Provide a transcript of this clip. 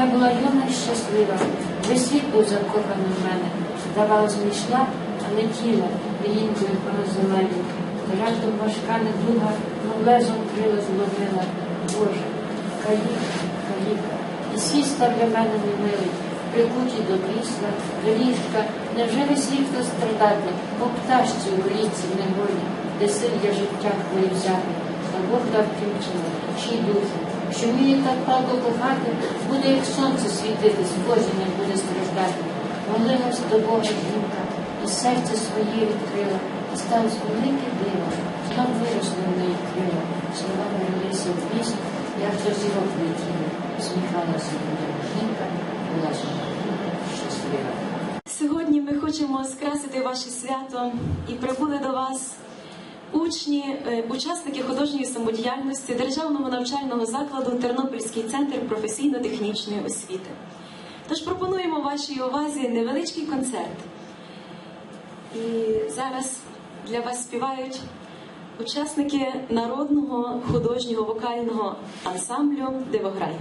Я була юна і щаслива. Весь світ був закоханий в мене. Здавалось, не йшла, а летіла лінькою землею. Жартом важка недуга, мов лезом крила зловила. Боже, каліка, каліка. І світ став для мене немилий. Прикуті до крісла, до ліжка, невже весь вік хто страдати, по пташці у річці неволі, де сил для життя хвилі взяти, та Бог дав дівчину, чий душу, що вміє так палко кохати, буде як сонце світити, з кожен буде страждати. Молилась до Бога жінка, і серце своє відкрила, і сталося велике диво, знов виросли в неї крила, слова вирилися в віст, як до зірок летіли, сміхалася жінка, була щаслива. Сьогодні ми хочемо скрасити ваше свято і прибули до вас учні, е, учасники художньої самодіяльності Державного навчального закладу Тернопільський центр професійно-технічної освіти. Тож пропонуємо вашій увазі невеличкий концерт. І зараз для вас співають учасники народного художнього вокального ансамблю Дивограй.